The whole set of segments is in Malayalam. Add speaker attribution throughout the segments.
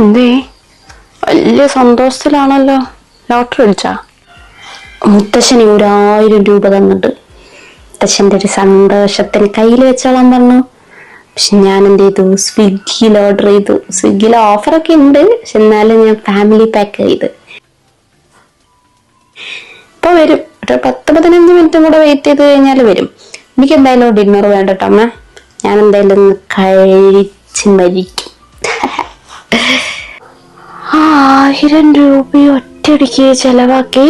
Speaker 1: എന്തേ? വലിയ സന്തോഷത്തിലാണല്ലോ. ലോട്ടറി അടിച്ചാ മുത്തശ്ശന് ഒരായിരം രൂപ തന്നിട്ട്. മുത്തശ്ശന്റെ ഒരു സന്തോഷത്തിന് കയ്യിൽ വെച്ചോളാൻ പറഞ്ഞു. പക്ഷെ ഞാൻ എന്ത് ചെയ്തു? സ്വിഗ്ഗിയിൽ ഓർഡർ ചെയ്തു. സ്വിഗ്ഗിയിൽ ഓഫറൊക്കെ ഉണ്ട്. പക്ഷെ എന്നാലും ഞാൻ ഫാമിലി പാക്ക് ചെയ്ത്. ഇപ്പൊ വരും. ഒരു പത്ത് പതിനഞ്ച് മിനിറ്റും കൂടെ വെയിറ്റ് ചെയ്ത് കഴിഞ്ഞാൽ വരും. എനിക്ക് എന്തായാലും ഡിന്നർ വേണ്ട കേട്ടോ അമ്മ. ഞാൻ എന്തായാലും ഒന്ന് കഴിച്ച് മരിക്കും. ആയിരം രൂപ ഒറ്റയടിക്ക് ചെലവാക്കി?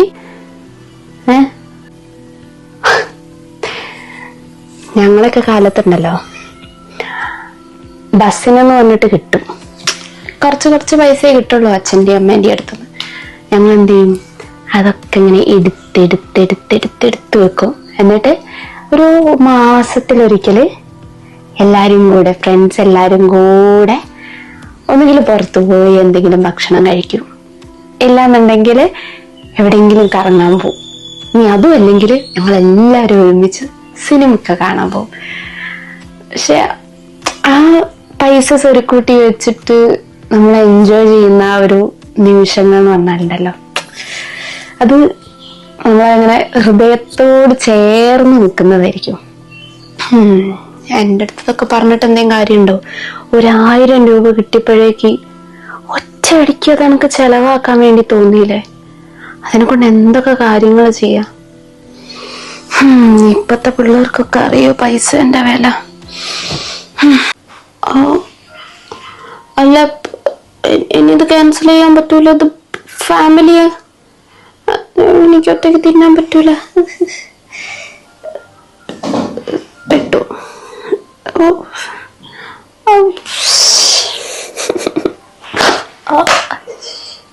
Speaker 1: ഞങ്ങളൊക്കെ കാലത്തുണ്ടല്ലോ. ബസ്സിനെന്ന് പറഞ്ഞിട്ട് കിട്ടും. കുറച്ച് കുറച്ച് പൈസയെ കിട്ടുള്ളൂ അച്ഛന്റെ അമ്മേന്റെ അടുത്ത് ഞങ്ങൾ എന്ത് ചെയ്യും അതൊക്കെ ഇങ്ങനെ എടുത്തെടുത്തെടുത്തെടുത്തെടുത്ത് വെക്കും. എന്നിട്ട് ഒരു മാസത്തിലൊരിക്കൽ എല്ലാവരും കൂടെ ഫ്രണ്ട്സ് എല്ലാവരും കൂടെ ഒന്നുകിൽ പുറത്തു പോയി എന്തെങ്കിലും ഭക്ഷണം കഴിക്കും. ഇല്ലാന്നുണ്ടെങ്കിൽ എവിടെയെങ്കിലും കറങ്ങാൻ പോകും ഇനി അതും അല്ലെങ്കിൽ ഞങ്ങൾ എല്ലാവരും ഒരുമിച്ച് സിനിമയൊക്കെ കാണാൻ പോകും പക്ഷെ ആ പൈസ സ്വരുക്കൂട്ടി വെച്ചിട്ട് നമ്മൾ എൻജോയ് ചെയ്യുന്ന ആ ഒരു നിമിഷങ്ങൾ എന്ന് പറഞ്ഞാലുണ്ടല്ലോ. അത് നമ്മളങ്ങനെ ഹൃദയത്തോട് ചേർന്ന് നിൽക്കുന്നതായിരിക്കും. എന്റെ അടുത്തൊക്കെ പറഞ്ഞിട്ട് എന്തെങ്കിലും കാര്യമുണ്ടോ? ഒരായിരം രൂപ കിട്ടിയപ്പോഴേക്ക് ഒറ്റയടിക്ക് അത് നമുക്ക് ചെലവാക്കാൻ വേണ്ടി തോന്നിയില്ലേ? അതിനെ കൊണ്ട് എന്തൊക്കെ കാര്യങ്ങൾ ചെയ്യാം? ഇപ്പത്തെ പിള്ളേർക്കൊക്കെ അറിയോ പൈസന്റെ വില? ഉം. ആ, അല്ല ഇനിയിത് ക്യാൻസൽ ചെയ്യാൻ പറ്റൂല? ഇത് ഫാമിലിയെ എനിക്ക് ഒറ്റയ്ക്ക് തിന്നാൻ പറ്റൂല. പെട്ടു. ഓ